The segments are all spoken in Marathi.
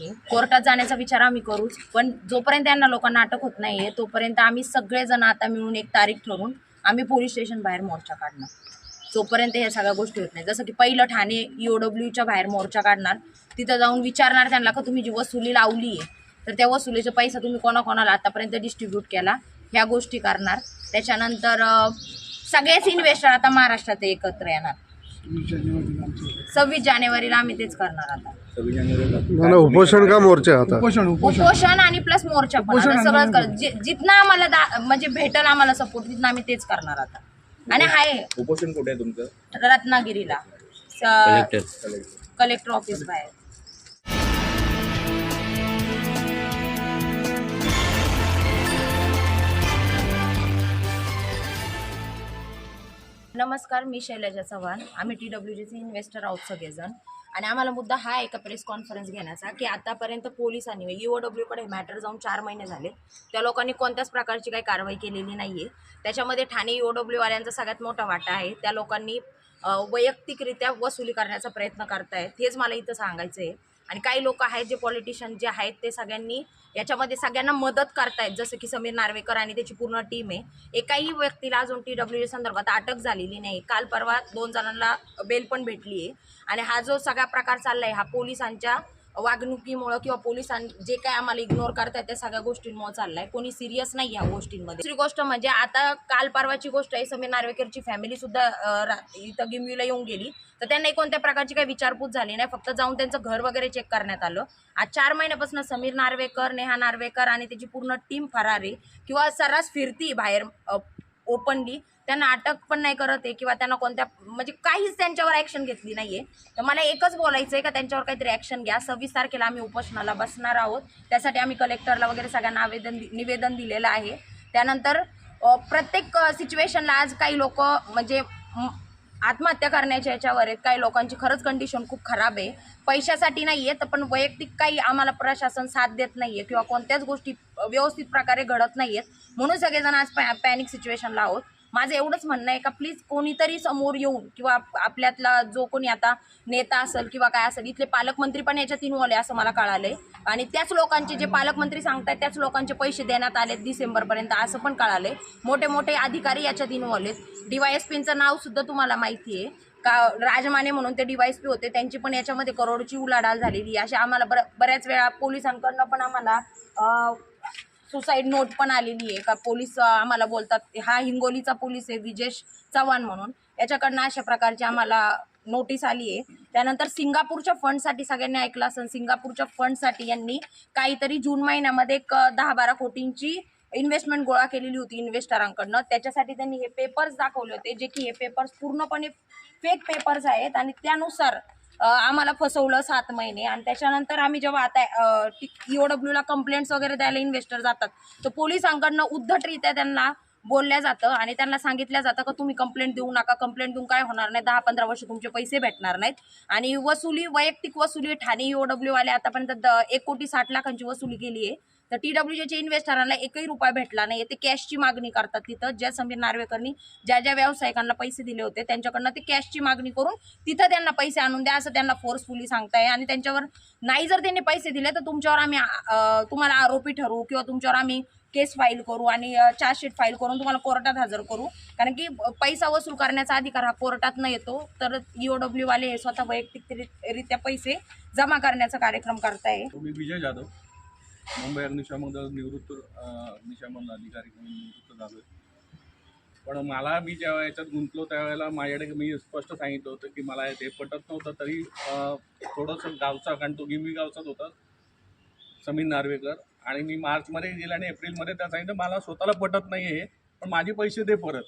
कोर्टात जाण्याचा विचार आम्ही करूच पण जोपर्यंत यांना लोकांना अटक होत नाहीये तोपर्यंत आम्ही सगळेजण आता मिळून एक तारीख ठरवून आम्ही पोलीस स्टेशन बाहेर मोर्चा काढणार. जोपर्यंत ह्या सगळ्या गोष्टी होत नाही. जसं की पहिलं ठाणे ईओडब्ल्यूच्या बाहेर मोर्चा काढणार तिथं जाऊन विचारणार त्यांना का तुम्ही जी वसुली लावली आहे तर त्या वसुलीचा पैसा तुम्ही कोणाकोणाला आतापर्यंत डिस्ट्रीब्यूट केला? ह्या गोष्टी करणार. त्याच्यानंतर सगळेच इन्व्हेस्टर आता महाराष्ट्रात एकत्र येणार. सव्वीस जानेवारीला आम्ही तेच करणार आता. ना, उपोषण का मोर्चा आता? उपोषण उपोषण. आणि प्लस मोर्चा पण. उपोषण आता आणि सगळंच कर. जि- जिथनं आम्हाला दा- म्हणजे भेटल आम्हाला सपोर्ट तिथनं आम्ही तेच करणार आता. आणि आहे उपोषण कुठे आहे तुमचं? रत्नागिरीला. स- कलेक्टर ऑफिस बाहेर. नमस्कार मी शैलजा चव्हाण. आम्ही टी डब्ल्यू जीचे इन्व्हेस्टर आहोत सगळेजण. आणि आम्हाला मुद्दा हा आहे प्रेस कॉन्फरन्स घेण्याचा की आतापर्यंत पोलिसांनी ईओ डब्ल्यूकडे मॅटर जाऊन चार महिने झाले. त्या लोकांनी कोणत्याच प्रकारची काही कारवाई केलेली नाही आहे त्याच्यामध्ये ठाणे ईओ डब्ल्यूवाल्यांचा सगळ्यात मोठा वाटा आहे. त्या लोकांनी वैयक्तिकरित्या वसुली करण्याचा प्रयत्न करतायत. हेच मला इथं सांगायचं आहे आणि काही लोक आहेत जे पॉलिटिशियन जे आहेत ते सगळ्यांनी याच्यामध्ये सगळ्यांना मदत करतायत. जसं की समीर नार्वेकर आणि त्याची पूर्ण टीम आहे. एकाही व्यक्तीला अजून टी डब्ल्यू संदर्भात अटक झालेली नाही. काल परवा दोन जणांना बेल पण भेटली आहे आणि हा जो सगळा प्रकार चालला आहे हा पोलिसांच्या वागणुकीमुळं किंवा पोलिसां जे काय आम्हाला इग्नोर करतात त्या सगळ्या गोष्टींमुळे चाललाय. कोणी सिरियस नाही या गोष्टींमध्ये. दुसरी गोष्ट म्हणजे आता काल परवाची गोष्ट आहे समीर नार्वेकरची फॅमिली सुद्धा इथं गिमवीला येऊन गेली. तर त्यांनाही कोणत्या प्रकारची काही विचारपूस झाली नाही फक्त जाऊन त्यांचं घर वगैरे चेक करण्यात आलं. आज चार महिन्यापासून समीर नार्वेकर नेहा नार्वेकर आणि त्याची पूर्ण टीम फरारी किंवा सर्रास फिरती बाहेर ओपनली त्यांना अटक पण नाही करत आहे किंवा त्यांना कोणत्या म्हणजे काहीच त्यांच्यावर ॲक्शन घेतली नाही आहे तर मला एकच बोलायचं आहे का त्यांच्यावर काहीतरी ॲक्शन घ्या. सव्वीस तारखेला आम्ही उपोषणाला बसणार आहोत. त्यासाठी आम्ही कलेक्टरला वगैरे सगळ्यांना आवेदन दि- निवेदन दिलेलं आहे. त्यानंतर प्रत्येक सिच्युएशनला आज काही लोक म्हणजे आत्महत्या करण्याच्या याच्यावर आहेत. काही लोकांची खरंच कंडिशन खूप खराब आहे. पैशासाठी नाही आहेत तर पण वैयक्तिक काही आम्हाला प्रशासन साथ देत नाही आहे किंवा कोणत्याच गोष्टी व्यवस्थित प्रकारे घडत नाही आहेत म्हणून सगळेजण आज पॅ पॅनिक सिच्युएशनला आहोत. माझं एवढंच म्हणणं आहे का प्लीज कोणीतरी समोर येऊन किंवा आपल्यातला जो कोणी आता नेता असेल किंवा काय असेल इथले पालकमंत्री पण याच्यात इन्वॉल्व आहे असं मला कळालंय. आणि त्याच लोकांचे जे पालकमंत्री सांगतायत त्याच लोकांचे पैसे देण्यात आले डिसेंबरपर्यंत असं पण कळालंय. मोठे मोठे अधिकारी याच्यात इन्वॉल्व आहेत. डीवायएसपींचं नाव सुद्धा तुम्हाला माहिती आहे. का राजमाने म्हणून ते डीवायएसपी होते त्यांची पण याच्यामध्ये करोडची उलाढाल झालेली आहे. अशी आम्हाला बर बऱ्याच वेळा पोलिसांकडनं पण आम्हाला सुसाईड नोट पण आलेली आहे. का पोलीस आम्हाला बोलतात हा हिंगोलीचा पोलीस आहे विजेश चव्हाण म्हणून. याच्याकडनं अशा प्रकारची आम्हाला नोटीस आली आहे. त्यानंतर सिंगापूरच्या फंडसाठी सगळ्यांनी ऐकलं असेल सिंगापूरच्या फंडसाठी यांनी काहीतरी जून महिन्यामध्ये एक दहा बारा कोटींची इन्व्हेस्टमेंट गोळा केलेली होती इन्व्हेस्टरांकडनं त्याच्यासाठी त्यांनी हे पेपर्स दाखवले होते जे की हे पेपर्स पूर्णपणे फेक पेपर्स आहेत. आणि त्यानुसार आम्हाला फसवलं सात महिने. आणि त्याच्यानंतर आम्ही जेव्हा आता ईओडब्ल्यूला कंप्लेंट्स वगैरे द्यायला इन्व्हेस्टर जातात तर पोलिसांकडनं उद्धटरित्या त्यांना बोलल्या जातं आणि त्यांना सांगितलं जातं का तुम्ही कंप्लेंट देऊ नका कंप्लेंट देऊन काय होणार नाही दहा पंधरा वर्ष तुमचे पैसे भेटणार नाहीत. आणि वसुली वैयक्तिक वसुली ठाणे ईओडब्ल्यू वाले आतापर्यंत द- एक कोटी साठ लाखांची वसुली केली आहे तर टी डब्ल्यूचे इन्व्हेस्टरांना एकही रुपया भेटला नाही ते कॅशची मागणी करतात तिथं. ज्या समीर नार्वेकरनी ज्या ज्या व्यावसायिकांना पैसे दिले होते त्यांच्याकडनं ते कॅशची मागणी करून तिथं त्यांना पैसे आणून द्या असं त्यांना फोर्सफुली सांगताय. आणि त्यांच्यावर नाही जर त्यांनी पैसे दिले तर तुमच्यावर आम्ही तुम्हाला आरोपी ठरवू किंवा तुमच्यावर आम्ही केस फाईल करू आणि चार्जशीट फाईल करून तुम्हाला कोर्टात हजर करू. कारण की पैसा वसूल करण्याचा अधिकार हा कोर्टात न येतो. तर ईओडब्ल्यू वाले हे स्वतः वैयक्तिकरित्या पैसे जमा करण्याचा कार्यक्रम करताय. विजय जाधव. मुंबई अग्निशमन दल निवृत्त अं, अग्निशमन अधिकारी म्हणून निवृत्त झालो पण मला मी ज्या याच्यात गुंतलो त्यावेळेला माझ्याकडे मी स्पष्ट सांगितलं होतं की मला ते पटत नव्हतं तरी थोडंसं गावचा कारण तो गिमी गावचाच होता समीर नार्वेकर. आणि मी मार्चमध्ये गेला आणि एप्रिलमध्ये त्या सांगितलं मला स्वतःला पटत नाही आहे पण माझे पैसे दे परत.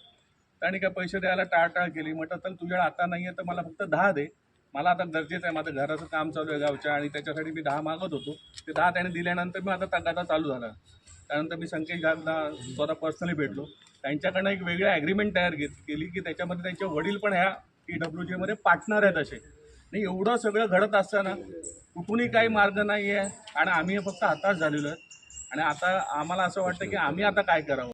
त्याने काय पैसे द्यायला टाळटाळ केली. म्हटलं तर तुझ्याकडे आता नाही आहे तर मला फक्त दहा दे. मला आता गरजेचं आहे माझं घराचं काम चालू आहे गावच्या आणि त्याच्यासाठी मी दहा मागत होतो. ते दहा त्याने दिल्यानंतर मी आता तगादा चालू झाला. त्यानंतर मी संकेश गांधला स्वतः पर्सनली भेटलो. त्यांच्याकडनं एक वेगळी ॲग्रीमेंट तयार घेत केली की त्याच्यामध्ये त्यांचे वडील पण ह्या टी डब्ल्यू जीमध्ये पार्टनर आहेत असे. नाही एवढं सगळं घडत असताना कुठूनही काही मार्ग नाही आहे आणि आम्ही फक्त हताश झालेलो आहे. आणि आता आम्हाला असं वाटतं की आम्ही आता काय करावं?